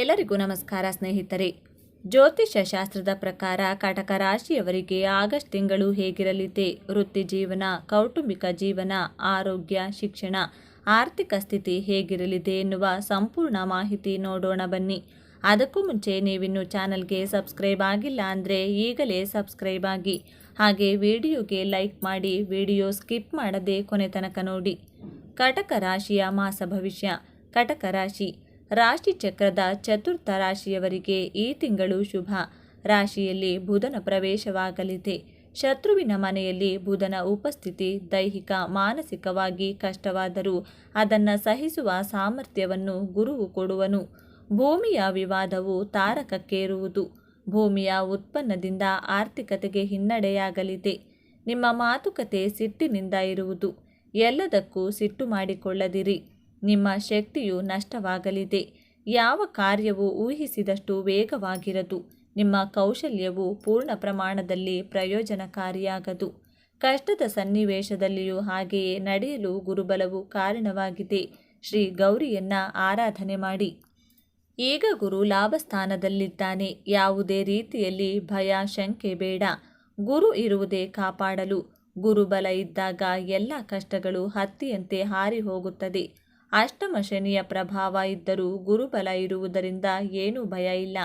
ಎಲ್ಲರಿಗೂ ನಮಸ್ಕಾರ ಸ್ನೇಹಿತರೆ. ಜ್ಯೋತಿಷ್ಯ ಶಾಸ್ತ್ರದ ಪ್ರಕಾರ ಕಟಕ ರಾಶಿಯವರಿಗೆ ಆಗಸ್ಟ್ ತಿಂಗಳು ಹೇಗಿರಲಿದೆ? ವೃತ್ತಿ ಜೀವನ, ಕೌಟುಂಬಿಕ ಜೀವನ, ಆರೋಗ್ಯ, ಶಿಕ್ಷಣ, ಆರ್ಥಿಕ ಸ್ಥಿತಿ ಹೇಗಿರಲಿದೆ ಎನ್ನುವ ಸಂಪೂರ್ಣ ಮಾಹಿತಿ ನೋಡೋಣ ಬನ್ನಿ. ಅದಕ್ಕೂ ಮುಂಚೆ ನೀವಿನ್ನು ಚಾನಲ್ಗೆ ಸಬ್ಸ್ಕ್ರೈಬ್ ಆಗಿಲ್ಲ ಅಂದರೆ ಈಗಲೇ ಸಬ್ಸ್ಕ್ರೈಬ್ ಆಗಿ. ಹಾಗೆ ವಿಡಿಯೋಗೆ ಲೈಕ್ ಮಾಡಿ ವಿಡಿಯೋ ಸ್ಕಿಪ್ ಮಾಡದೆ ಕೊನೆ ತನಕ ನೋಡಿ. ಕಟಕ ರಾಶಿಯ ಮಾಸ ಭವಿಷ್ಯ. ಕಟಕ ರಾಶಿ ರಾಶಿ ಚಕ್ರದ ಚತುರ್ಥ ರಾಶಿಯವರಿಗೆ ಈ ತಿಂಗಳು ಶುಭ. ರಾಶಿಯಲ್ಲಿ ಬುಧನ ಪ್ರವೇಶವಾಗಲಿದೆ. ಶತ್ರುವಿನ ಮನೆಯಲ್ಲಿ ಬುಧನ ಉಪಸ್ಥಿತಿ ದೈಹಿಕ, ಮಾನಸಿಕವಾಗಿ ಕಷ್ಟವಾದರೂ ಅದನ್ನು ಸಹಿಸುವ ಸಾಮರ್ಥ್ಯವನ್ನು ಗುರುವು ಕೊಡುವನು. ಭೂಮಿಯ ವಿವಾದವು ತಾರಕಕ್ಕೇರುವುದು. ಭೂಮಿಯ ಉತ್ಪನ್ನದಿಂದ ಆರ್ಥಿಕತೆಗೆ ಹಿನ್ನಡೆಯಾಗಲಿದೆ. ನಿಮ್ಮ ಮಾತುಕತೆ ಸಿಟ್ಟಿನಿಂದ ಇರುವುದು. ಎಲ್ಲದಕ್ಕೂ ಸಿಟ್ಟು ಮಾಡಿಕೊಳ್ಳದಿರಿ. ನಿಮ್ಮ ಶಕ್ತಿಯು ನಷ್ಟವಾಗಲಿದೆ. ಯಾವ ಕಾರ್ಯವು ಊಹಿಸಿದಷ್ಟು ವೇಗವಾಗಿರದು. ನಿಮ್ಮ ಕೌಶಲ್ಯವು ಪೂರ್ಣ ಪ್ರಮಾಣದಲ್ಲಿ ಪ್ರಯೋಜನಕಾರಿಯಾಗದು. ಕಷ್ಟದ ಸನ್ನಿವೇಶದಲ್ಲಿಯೂ ಹಾಗೆಯೇ ನಡೆಯಲು ಗುರುಬಲವು ಕಾರಣವಾಗಿದೆ. ಶ್ರೀ ಗೌರಿಯನ್ನ ಆರಾಧನೆ ಮಾಡಿ. ಈಗ ಗುರು ಲಾಭಸ್ಥಾನದಲ್ಲಿದ್ದಾನೆ. ಯಾವುದೇ ರೀತಿಯಲ್ಲಿ ಭಯ, ಶಂಕೆ ಬೇಡ. ಗುರು ಇರುವುದೇ ಕಾಪಾಡಲು. ಗುರುಬಲ ಇದ್ದಾಗ ಎಲ್ಲ ಕಷ್ಟಗಳು ಹತ್ತಿಯಂತೆ ಹಾರಿ ಹೋಗುತ್ತದೆ. ಅಷ್ಟಮ ಶನಿಯ ಪ್ರಭಾವ ಇದ್ದರೂ ಗುರುಬಲ ಇರುವುದರಿಂದ ಏನೂ ಭಯ ಇಲ್ಲ.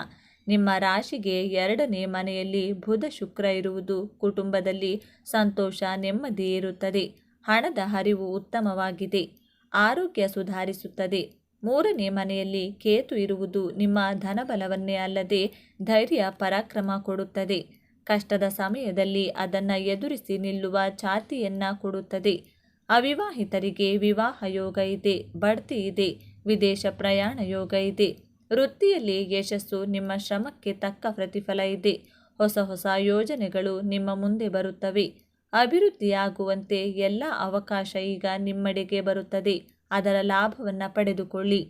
ನಿಮ್ಮ ರಾಶಿಗೆ ಎರಡನೇ ಮನೆಯಲ್ಲಿ ಬುಧ ಶುಕ್ರ ಇರುವುದು ಕುಟುಂಬದಲ್ಲಿ ಸಂತೋಷ, ನೆಮ್ಮದಿ ಇರುತ್ತದೆ. ಹಣದ ಹರಿವು ಉತ್ತಮವಾಗಿದೆ. ಆರೋಗ್ಯ ಸುಧಾರಿಸುತ್ತದೆ. ಮೂರನೇ ಮನೆಯಲ್ಲಿ ಕೇತು ಇರುವುದು ನಿಮ್ಮ ಧನಬಲವನ್ನೇ ಅಲ್ಲದೆ ಧೈರ್ಯ, ಪರಾಕ್ರಮ ಕೊಡುತ್ತದೆ. ಕಷ್ಟದ ಸಮಯದಲ್ಲಿ ಅದನ್ನು ಎದುರಿಸಿ ನಿಲ್ಲುವ ಛಾತಿಯನ್ನ ಕೊಡುತ್ತದೆ. ಅವಿವಾಹಿತರಿಗೆ ವಿವಾಹ ಯೋಗ ಇದೆ, ಬಡ್ತಿ ಇದೆ, ವಿದೇಶ ಪ್ರಯಾಣ ಯೋಗ ಇದೆ. ವೃತ್ತಿಯಲ್ಲಿ ಯಶಸ್ಸು ನಿಮ್ಮ ಶ್ರಮಕ್ಕೆ ತಕ್ಕ ಪ್ರತಿಫಲ ಇದೆ. ಹೊಸ ಹೊಸ ಯೋಜನೆಗಳು ನಿಮ್ಮ ಮುಂದೆ ಬರುತ್ತವೆ. ಅಭಿವೃದ್ಧಿಯಾಗುವಂತೆ ಎಲ್ಲ ಅವಕಾಶ ಈಗ ನಿಮ್ಮಡೆಗೆ ಬರುತ್ತದೆ. ಅದರ ಲಾಭವನ್ನು ಪಡೆದುಕೊಳ್ಳಿ.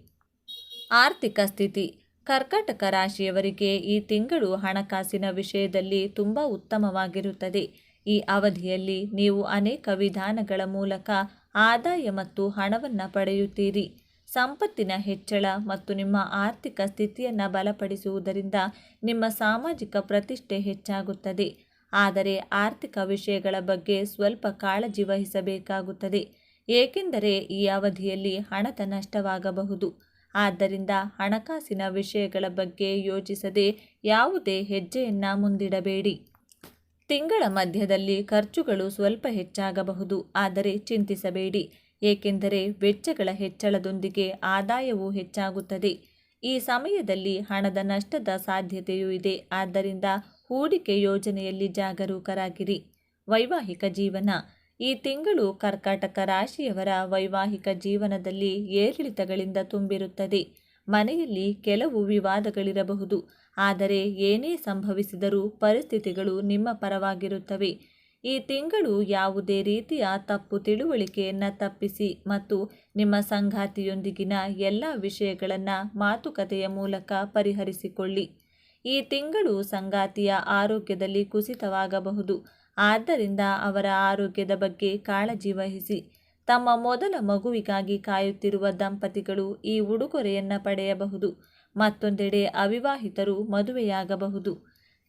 ಆರ್ಥಿಕ ಸ್ಥಿತಿ. ಕರ್ಕಾಟಕ ರಾಶಿಯವರಿಗೆ ಈ ತಿಂಗಳು ಹಣಕಾಸಿನ ವಿಷಯದಲ್ಲಿ ತುಂಬ ಉತ್ತಮವಾಗಿರುತ್ತದೆ. ಈ ಅವಧಿಯಲ್ಲಿ ನೀವು ಅನೇಕ ವಿಧಾನಗಳ ಮೂಲಕ ಆದಾಯ ಮತ್ತು ಹಣವನ್ನು ಪಡೆಯುತ್ತೀರಿ. ಸಂಪತ್ತಿನ ಹೆಚ್ಚಳ ಮತ್ತು ನಿಮ್ಮ ಆರ್ಥಿಕ ಸ್ಥಿತಿಯನ್ನು ಬಲಪಡಿಸುವುದರಿಂದ ನಿಮ್ಮ ಸಾಮಾಜಿಕ ಪ್ರತಿಷ್ಠೆ ಹೆಚ್ಚಾಗುತ್ತದೆ. ಆದರೆ ಆರ್ಥಿಕ ವಿಷಯಗಳ ಬಗ್ಗೆ ಸ್ವಲ್ಪ ಕಾಳಜಿ ವಹಿಸಬೇಕಾಗುತ್ತದೆ. ಏಕೆಂದರೆ ಈ ಅವಧಿಯಲ್ಲಿ ಹಣದ ನಷ್ಟವಾಗಬಹುದು. ಆದ್ದರಿಂದ ಹಣಕಾಸಿನ ವಿಷಯಗಳ ಬಗ್ಗೆ ಯೋಚಿಸದೆ ಯಾವುದೇ ಹೆಜ್ಜೆಯನ್ನು ಮುಂದಿಡಬೇಡಿ. ತಿಂಗಳ ಮಧ್ಯದಲ್ಲಿ ಖರ್ಚುಗಳು ಸ್ವಲ್ಪ ಹೆಚ್ಚಾಗಬಹುದು. ಆದರೆ ಚಿಂತಿಸಬೇಡಿ. ಏಕೆಂದರೆ ವೆಚ್ಚಗಳ ಹೆಚ್ಚಳದೊಂದಿಗೆ ಆದಾಯವೂ ಹೆಚ್ಚಾಗುತ್ತದೆ. ಈ ಸಮಯದಲ್ಲಿ ಹಣದ ನಷ್ಟದ ಸಾಧ್ಯತೆಯೂ ಇದೆ. ಆದ್ದರಿಂದ ಹೂಡಿಕೆ ಯೋಜನೆಯಲ್ಲಿ ಜಾಗರೂಕರಾಗಿರಿ. ವೈವಾಹಿಕ ಜೀವನ. ಈ ತಿಂಗಳು ಕರ್ಕಾಟಕ ರಾಶಿಯವರ ವೈವಾಹಿಕ ಜೀವನದಲ್ಲಿ ಏರಿಳಿತಗಳಿಂದ ತುಂಬಿರುತ್ತದೆ. ಮನೆಯಲ್ಲಿ ಕೆಲವು ವಿವಾದಗಳಿರಬಹುದು. ಆದರೆ ಏನೇ ಸಂಭವಿಸಿದರೂ ಪರಿಸ್ಥಿತಿಗಳು ನಿಮ್ಮ ಪರವಾಗಿರುತ್ತವೆ. ಈ ತಿಂಗಳು ಯಾವುದೇ ರೀತಿಯ ತಪ್ಪು ತಿಳುವಳಿಕೆಯನ್ನು ತಪ್ಪಿಸಿ ಮತ್ತು ನಿಮ್ಮ ಸಂಗಾತಿಯೊಂದಿಗಿನ ಎಲ್ಲ ವಿಷಯಗಳನ್ನು ಮಾತುಕತೆಯ ಮೂಲಕ ಪರಿಹರಿಸಿಕೊಳ್ಳಿ. ಈ ತಿಂಗಳು ಸಂಗಾತಿಯ ಆರೋಗ್ಯದಲ್ಲಿ ಕುಸಿತವಾಗಬಹುದು. ಆದ್ದರಿಂದ ಅವರ ಆರೋಗ್ಯದ ಬಗ್ಗೆ ಕಾಳಜಿ ವಹಿಸಿ. ತಮ್ಮ ಮೊದಲ ಮಗುವಿಗಾಗಿ ಕಾಯುತ್ತಿರುವ ದಂಪತಿಗಳು ಈ ಉಡುಗೊರೆಯನ್ನು ಪಡೆಯಬಹುದು. ಮತ್ತೊಂದೆಡೆ ಅವಿವಾಹಿತರು ಮದುವೆಯಾಗಬಹುದು.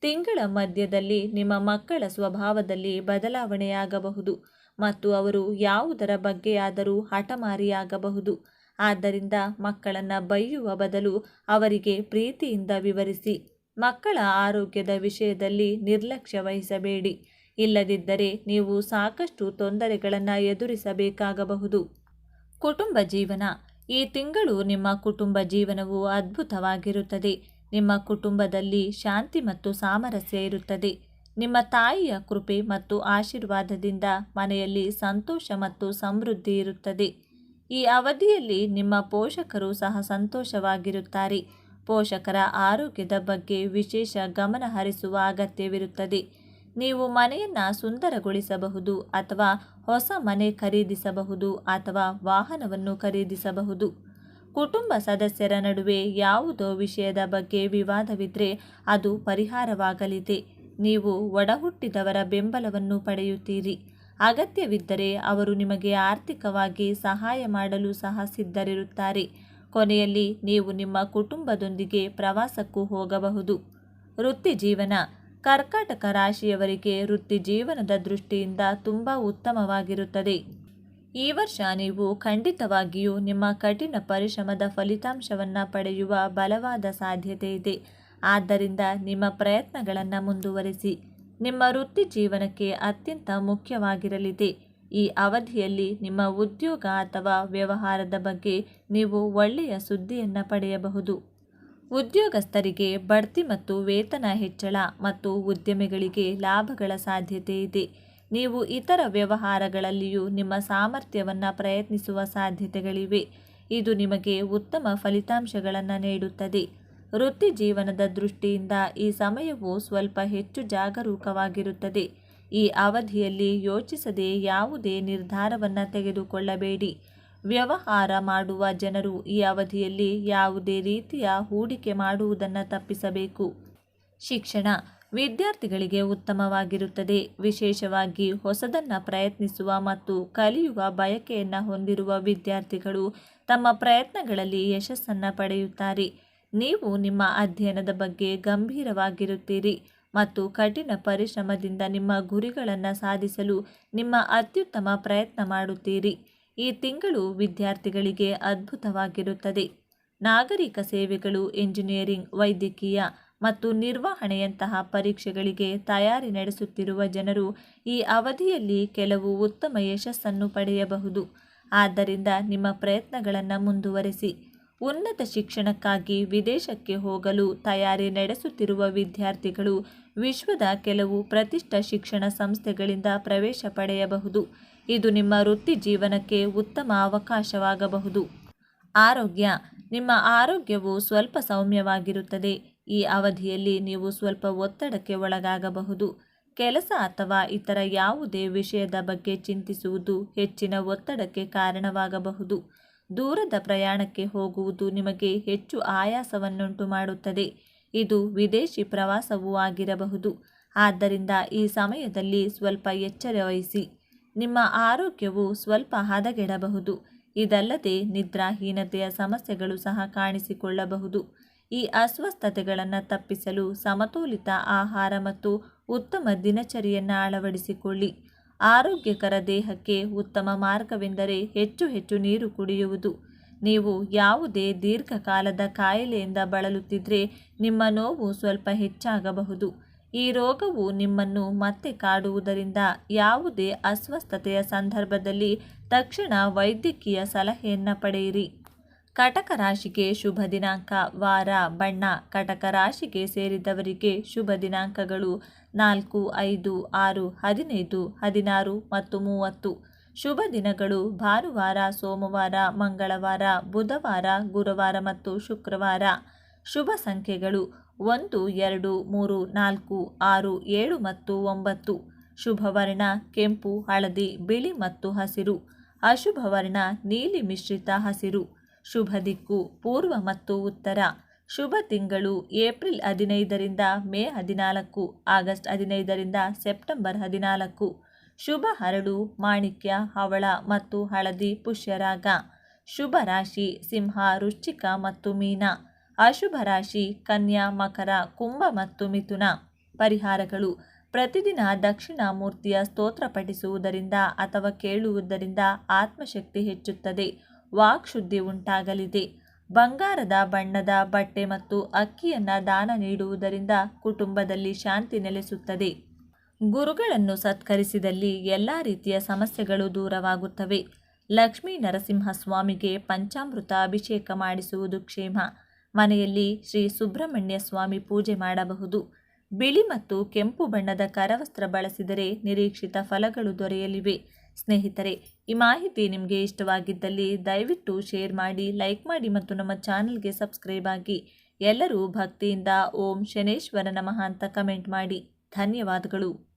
ತಿಂಗಳ ಮಧ್ಯದಲ್ಲಿ ನಿಮ್ಮ ಮಕ್ಕಳ ಸ್ವಭಾವದಲ್ಲಿ ಬದಲಾವಣೆಯಾಗಬಹುದು ಮತ್ತು ಅವರು ಯಾವುದರ ಬಗ್ಗೆಯಾದರೂ ಹಠಮಾರಿಯಾಗಬಹುದು. ಆದ್ದರಿಂದ ಮಕ್ಕಳನ್ನು ಬೈಯುವ ಬದಲು ಅವರಿಗೆ ಪ್ರೀತಿಯಿಂದ ವಿವರಿಸಿ. ಮಕ್ಕಳ ಆರೋಗ್ಯದ ವಿಷಯದಲ್ಲಿ ನಿರ್ಲಕ್ಷ್ಯ ವಹಿಸಬೇಡಿ. ಇಲ್ಲದಿದ್ದರೆ ನೀವು ಸಾಕಷ್ಟು ತೊಂದರೆಗಳನ್ನು ಎದುರಿಸಬೇಕಾಗಬಹುದು. ಕುಟುಂಬ ಜೀವನ. ಈ ತಿಂಗಳು ನಿಮ್ಮ ಕುಟುಂಬ ಜೀವನವು ಅದ್ಭುತವಾಗಿರುತ್ತದೆ. ನಿಮ್ಮ ಕುಟುಂಬದಲ್ಲಿ ಶಾಂತಿ ಮತ್ತು ಸಾಮರಸ್ಯ ಇರುತ್ತದೆ. ನಿಮ್ಮ ತಾಯಿಯ ಕೃಪೆ ಮತ್ತು ಆಶೀರ್ವಾದದಿಂದ ಮನೆಯಲ್ಲಿ ಸಂತೋಷ ಮತ್ತು ಸಮೃದ್ಧಿ ಇರುತ್ತದೆ. ಈ ಅವಧಿಯಲ್ಲಿ ನಿಮ್ಮ ಪೋಷಕರು ಸಹ ಸಂತೋಷವಾಗಿರುತ್ತಾರೆ. ಪೋಷಕರ ಆರೋಗ್ಯದ ಬಗ್ಗೆ ವಿಶೇಷ ಗಮನ ಹರಿಸುವ ಅಗತ್ಯವಿರುತ್ತದೆ. ನೀವು ಮನೆಯನ್ನು ಸುಂದರಗೊಳಿಸಬಹುದು ಅಥವಾ ಹೊಸ ಮನೆ ಖರೀದಿಸಬಹುದು ಅಥವಾ ವಾಹನವನ್ನು ಖರೀದಿಸಬಹುದು. ಕುಟುಂಬ ಸದಸ್ಯರ ನಡುವೆ ಯಾವುದೋ ವಿಷಯದ ಬಗ್ಗೆ ವಿವಾದವಿದ್ದರೆ ಅದು ಪರಿಹಾರವಾಗಲಿದೆ. ನೀವು ಒಡಹುಟ್ಟಿದವರ ಬೆಂಬಲವನ್ನು ಪಡೆಯುತ್ತೀರಿ. ಅಗತ್ಯವಿದ್ದರೆ ಅವರು ನಿಮಗೆ ಆರ್ಥಿಕವಾಗಿ ಸಹಾಯ ಮಾಡಲು ಸಹ ಸಿದ್ಧರಿರುತ್ತಾರೆ. ಕೊನೆಯಲ್ಲಿ ನೀವು ನಿಮ್ಮ ಕುಟುಂಬದೊಂದಿಗೆ ಪ್ರವಾಸಕ್ಕೂ ಹೋಗಬಹುದು. ವೃತ್ತಿ ಜೀವನ ಕರ್ಕಾಟಕ ರಾಶಿಯವರಿಗೆ ವೃತ್ತಿ ಜೀವನದ ದೃಷ್ಟಿಯಿಂದ ತುಂಬ ಉತ್ತಮವಾಗಿರುತ್ತದೆ. ಈ ವರ್ಷ ನೀವು ಖಂಡಿತವಾಗಿಯೂ ನಿಮ್ಮ ಕಠಿಣ ಪರಿಶ್ರಮದ ಫಲಿತಾಂಶವನ್ನು ಪಡೆಯುವ ಬಲವಾದ ಸಾಧ್ಯತೆ ಇದೆ. ಆದ್ದರಿಂದ ನಿಮ್ಮ ಪ್ರಯತ್ನಗಳನ್ನು ಮುಂದುವರಿಸಿ. ನಿಮ್ಮ ವೃತ್ತಿ ಜೀವನಕ್ಕೆ ಅತ್ಯಂತ ಮುಖ್ಯವಾಗಿರಲಿದೆ. ಈ ಅವಧಿಯಲ್ಲಿ ನಿಮ್ಮ ಉದ್ಯೋಗ ಅಥವಾ ವ್ಯವಹಾರದ ಬಗ್ಗೆ ನೀವು ಒಳ್ಳೆಯ ಸುದ್ದಿಯನ್ನು ಪಡೆಯಬಹುದು. ಉದ್ಯೋಗಸ್ಥರಿಗೆ ಬಡ್ತಿ ಮತ್ತು ವೇತನ ಹೆಚ್ಚಳ ಮತ್ತು ಉದ್ಯಮಿಗಳಿಗೆ ಲಾಭಗಳ ಸಾಧ್ಯತೆ ಇದೆ. ನೀವು ಇತರ ವ್ಯವಹಾರಗಳಲ್ಲಿಯೂ ನಿಮ್ಮ ಸಾಮರ್ಥ್ಯವನ್ನು ಪ್ರಯತ್ನಿಸುವ ಸಾಧ್ಯತೆಗಳಿವೆ. ಇದು ನಿಮಗೆ ಉತ್ತಮ ಫಲಿತಾಂಶಗಳನ್ನು ನೀಡುತ್ತದೆ. ವೃತ್ತಿ ಜೀವನದ ದೃಷ್ಟಿಯಿಂದ ಈ ಸಮಯವು ಸ್ವಲ್ಪ ಹೆಚ್ಚು ಜಾಗರೂಕವಾಗಿರುತ್ತದೆ. ಈ ಅವಧಿಯಲ್ಲಿ ಯೋಚಿಸದೆ ಯಾವುದೇ ನಿರ್ಧಾರವನ್ನು ತೆಗೆದುಕೊಳ್ಳಬೇಡಿ. ವ್ಯವಹಾರ ಮಾಡುವ ಜನರು ಈ ಅವಧಿಯಲ್ಲಿ ಯಾವುದೇ ರೀತಿಯ ಹೂಡಿಕೆ ಮಾಡುವುದನ್ನು ತಪ್ಪಿಸಬೇಕು. ಶಿಕ್ಷಣ ವಿದ್ಯಾರ್ಥಿಗಳಿಗೆ ಉತ್ತಮವಾಗಿರುತ್ತದೆ. ವಿಶೇಷವಾಗಿ ಹೊಸದನ್ನು ಪ್ರಯತ್ನಿಸುವ ಮತ್ತು ಕಲಿಯುವ ಬಯಕೆಯನ್ನು ಹೊಂದಿರುವ ವಿದ್ಯಾರ್ಥಿಗಳು ತಮ್ಮ ಪ್ರಯತ್ನಗಳಲ್ಲಿ ಯಶಸ್ಸನ್ನು ಪಡೆಯುತ್ತಾರೆ. ನೀವು ನಿಮ್ಮ ಅಧ್ಯಯನದ ಬಗ್ಗೆ ಗಂಭೀರವಾಗಿರುತ್ತೀರಿ ಮತ್ತು ಕಠಿಣ ಪರಿಶ್ರಮದಿಂದ ನಿಮ್ಮ ಗುರಿಗಳನ್ನು ಸಾಧಿಸಲು ನಿಮ್ಮ ಅತ್ಯುತ್ತಮ ಪ್ರಯತ್ನ ಮಾಡುತ್ತೀರಿ. ಈ ತಿಂಗಳು ವಿದ್ಯಾರ್ಥಿಗಳಿಗೆ ಅದ್ಭುತವಾಗಿರುತ್ತದೆ. ನಾಗರಿಕ ಸೇವೆಗಳು, ಎಂಜಿನಿಯರಿಂಗ್, ವೈದ್ಯಕೀಯ ಮತ್ತು ನಿರ್ವಹಣೆಯಂತಹ ಪರೀಕ್ಷೆಗಳಿಗೆ ತಯಾರಿ ನಡೆಸುತ್ತಿರುವ ಜನರು ಈ ಅವಧಿಯಲ್ಲಿ ಕೆಲವು ಉತ್ತಮ ಯಶಸ್ಸನ್ನು ಪಡೆಯಬಹುದು. ಆದ್ದರಿಂದ ನಿಮ್ಮ ಪ್ರಯತ್ನಗಳನ್ನು ಮುಂದುವರೆಸಿ. ಉನ್ನತ ಶಿಕ್ಷಣಕ್ಕಾಗಿ ವಿದೇಶಕ್ಕೆ ಹೋಗಲು ತಯಾರಿ ನಡೆಸುತ್ತಿರುವ ವಿದ್ಯಾರ್ಥಿಗಳು ವಿಶ್ವದ ಕೆಲವು ಪ್ರತಿಷ್ಠ ಶಿಕ್ಷಣ ಸಂಸ್ಥೆಗಳಿಂದ ಪ್ರವೇಶ ಪಡೆಯಬಹುದು. ಇದು ನಿಮ್ಮ ವೃತ್ತಿ ಜೀವನಕ್ಕೆ ಉತ್ತಮ ಅವಕಾಶವಾಗಬಹುದು. ಆರೋಗ್ಯ. ನಿಮ್ಮ ಆರೋಗ್ಯವು ಸ್ವಲ್ಪ ಸೌಮ್ಯವಾಗಿರುತ್ತದೆ. ಈ ಅವಧಿಯಲ್ಲಿ ನೀವು ಸ್ವಲ್ಪ ಒತ್ತಡಕ್ಕೆ ಒಳಗಾಗಬಹುದು. ಕೆಲಸ ಅಥವಾ ಇತರ ಯಾವುದೇ ವಿಷಯದ ಬಗ್ಗೆ ಚಿಂತಿಸುವುದು ಹೆಚ್ಚಿನ ಒತ್ತಡಕ್ಕೆ ಕಾರಣವಾಗಬಹುದು. ದೂರದ ಪ್ರಯಾಣಕ್ಕೆ ಹೋಗುವುದು ನಿಮಗೆ ಹೆಚ್ಚು ಆಯಾಸವನ್ನುಂಟು ಮಾಡುತ್ತದೆ. ಇದು ವಿದೇಶಿ ಪ್ರವಾಸವೂ ಆಗಿರಬಹುದು. ಆದ್ದರಿಂದ ಈ ಸಮಯದಲ್ಲಿ ಸ್ವಲ್ಪ ಎಚ್ಚರ ವಹಿಸಿ. ನಿಮ್ಮ ಆರೋಗ್ಯವು ಸ್ವಲ್ಪ ಹದಗೆಡಬಹುದು. ಇದಲ್ಲದೆ ನಿದ್ರಾಹೀನತೆಯ ಸಮಸ್ಯೆಗಳು ಸಹ ಕಾಣಿಸಿಕೊಳ್ಳಬಹುದು. ಈ ಅಸ್ವಸ್ಥತೆಗಳನ್ನು ತಪ್ಪಿಸಲು ಸಮತೋಲಿತ ಆಹಾರ ಮತ್ತು ಉತ್ತಮ ದಿನಚರಿಯನ್ನು ಅಳವಡಿಸಿಕೊಳ್ಳಿ. ಆರೋಗ್ಯಕರ ದೇಹಕ್ಕೆ ಉತ್ತಮ ಮಾರ್ಗವೆಂದರೆ ಹೆಚ್ಚು ಹೆಚ್ಚು ನೀರು ಕುಡಿಯುವುದು. ನೀವು ಯಾವುದೇ ದೀರ್ಘಕಾಲದ ಕಾಯಿಲೆಯಿಂದ ಬಳಲುತ್ತಿದ್ದರೆ ನಿಮ್ಮ ನೋವು ಸ್ವಲ್ಪ ಹೆಚ್ಚಾಗಬಹುದು. ಈ ರೋಗವು ನಿಮ್ಮನ್ನು ಮತ್ತೆ ಕಾಡುವುದರಿಂದ ಯಾವುದೇ ಅಸ್ವಸ್ಥತೆಯ ಸಂದರ್ಭದಲ್ಲಿ ತಕ್ಷಣ ವೈದ್ಯಕೀಯ ಸಲಹೆಯನ್ನು ಪಡೆಯಿರಿ. ಕಟಕ ರಾಶಿಗೆ ಶುಭ ದಿನಾಂಕ. ವಾರ, ಬಣ್ಣ. ಕಟಕ ರಾಶಿಗೆ ಸೇರಿದವರಿಗೆ ಶುಭ ದಿನಾಂಕಗಳು ನಾಲ್ಕು, ಐದು, ಆರು, ಹದಿನೈದು, ಹದಿನಾರು ಮತ್ತು ಮೂವತ್ತು. ಶುಭ ದಿನಗಳು ಭಾನುವಾರ, ಸೋಮವಾರ, ಮಂಗಳವಾರ, ಬುಧವಾರ, ಗುರುವಾರ ಮತ್ತು ಶುಕ್ರವಾರ. ಶುಭ ಸಂಖ್ಯೆಗಳು ಒಂದು, ಎರಡು, ಮೂರು, ನಾಲ್ಕು, ಆರು, ಏಳು ಮತ್ತು ಒಂಬತ್ತು. ಶುಭವರ್ಣ, ಕೆಂಪು, ಹಳದಿ, ಬಿಳಿ ಮತ್ತು ಹಸಿರು. ಅಶುಭವರ್ಣ, ನೀಲಿ ಮಿಶ್ರಿತ ಹಸಿರು. ಶುಭ ದಿಕ್ಕು, ಪೂರ್ವ ಮತ್ತು ಉತ್ತರ. ಶುಭ ತಿಂಗಳು, ಏಪ್ರಿಲ್ ಹದಿನೈದರಿಂದ ಮೇ ಹದಿನಾಲ್ಕು, ಆಗಸ್ಟ್ ಹದಿನೈದರಿಂದ ಸೆಪ್ಟೆಂಬರ್ ಹದಿನಾಲ್ಕು. ಶುಭ ಹರಳು ಮಾಣಿಕ್ಯ, ಹವಳ ಮತ್ತು ಹಳದಿ, ಪುಷ್ಯರಾಗ. ಶುಭ ರಾಶಿ, ಸಿಂಹ, ವೃಶ್ಚಿಕ ಮತ್ತು ಮೀನ. ಅಶುಭ ರಾಶಿ, ಕನ್ಯಾ, ಮಕರ, ಕುಂಭ ಮತ್ತು ಮಿಥುನ ಪರಿಹಾರಗಳು. ಪ್ರತಿದಿನ ದಕ್ಷಿಣ ಮೂರ್ತಿಯ ಸ್ತೋತ್ರ ಪಠಿಸುವುದರಿಂದ ಅಥವಾ ಕೇಳುವುದರಿಂದ ಆತ್ಮಶಕ್ತಿ ಹೆಚ್ಚುತ್ತದೆ ವಾಕ್ಶುದ್ಧಿ ಉಂಟಾಗಲಿದೆ. ಬಂಗಾರದ ಬಣ್ಣದ ಬಟ್ಟೆ ಮತ್ತು ಅಕ್ಕಿಯನ್ನು ದಾನ ನೀಡುವುದರಿಂದ ಕುಟುಂಬದಲ್ಲಿ ಶಾಂತಿ ನೆಲೆಸುತ್ತದೆ. ಗುರುಗಳನ್ನು ಸತ್ಕರಿಸಿದಲ್ಲಿ ಎಲ್ಲ ರೀತಿಯ ಸಮಸ್ಯೆಗಳು ದೂರವಾಗುತ್ತವೆ. ಲಕ್ಷ್ಮೀ ನರಸಿಂಹಸ್ವಾಮಿಗೆ ಪಂಚಾಮೃತ ಅಭಿಷೇಕ ಮಾಡಿಸುವುದು ಕ್ಷೇಮ. ಮನೆಯಲ್ಲಿ ಶ್ರೀ ಸುಬ್ರಹ್ಮಣ್ಯ ಸ್ವಾಮಿ ಪೂಜೆ ಮಾಡಬಹುದು. ಬಿಳಿ ಮತ್ತು ಕೆಂಪು ಬಣ್ಣದ ಕರವಸ್ತ್ರ ಬಳಸಿದರೆ ನಿರೀಕ್ಷಿತ ಫಲಗಳು ದೊರೆಯಲಿವೆ. ಸ್ನೇಹಿತರೆ, ಈ ಮಾಹಿತಿ ನಿಮಗೆ ಇಷ್ಟವಾಗಿದ್ದಲ್ಲಿ ದಯವಿಟ್ಟು ಶೇರ್ ಮಾಡಿ, ಲೈಕ್ ಮಾಡಿ ಮತ್ತು ನಮ್ಮ ಚಾನಲ್ಗೆ ಸಬ್ಸ್ಕ್ರೈಬ್ ಆಗಿ. ಎಲ್ಲರೂ ಭಕ್ತಿಯಿಂದ ಓಂ ಶನೇಶ್ವರ ನಮಃ ಅಂತ ಕಮೆಂಟ್ ಮಾಡಿ. ಧನ್ಯವಾದಗಳು.